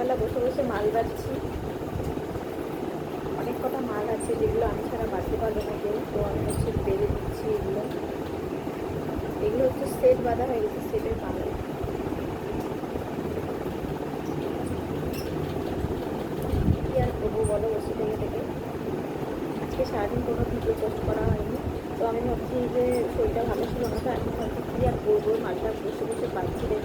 সন্ধ্যাবেলা বসে বসে মাল বাজছি অনেক কটা মাল আছে যেগুলো আমি ছাড়া বাড়তে পারব না কেউ। তো আমি হচ্ছে বেড়ে দিচ্ছি এগুলো। এগুলো হচ্ছে সেট বাঁধা হয়ে গেছে, সেটের মাল কি আর করব বলো বসে থেকে থেকে? আজকে সারাদিন কোনো ভিডিও পোস্ট করা হয়নি। তো আমি ভাবছি যে শরীরটা ভালো ছিল না, তো আমি ভাবছি কী আর করব? মালটা বসে বসে পাচ্ছি রে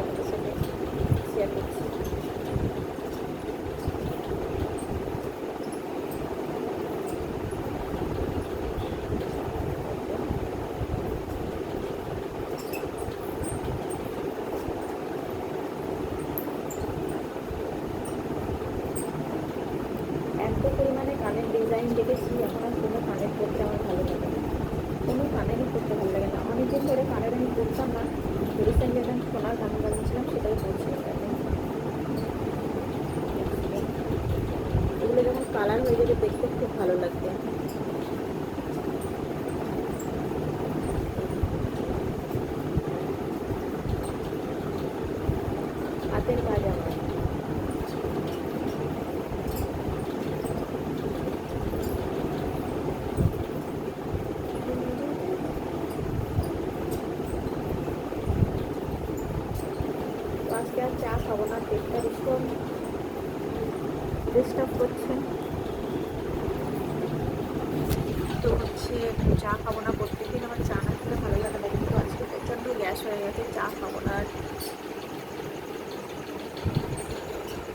কানের দেখেছি, এখন আর কোনো কানের করতে আমার ভালো লাগে না। কোনো কানেরই করতে ভালো লাগে না। অনেকদিন ধরে কানের আমি করতাম না রিসেন্টলি আমি সোনার কানে বানিয়েছিলাম করছিলাম এখন এগুলো যখন কালার হয়ে যাবে দেখতে খুব ভালো লাগবে। হাতের কাজ আমার তো আজকে আর চা খাব না পেটটা ভীষণ ডিস্টার্ব করছে। তো হচ্ছে চা খাব না প্রত্যেকদিন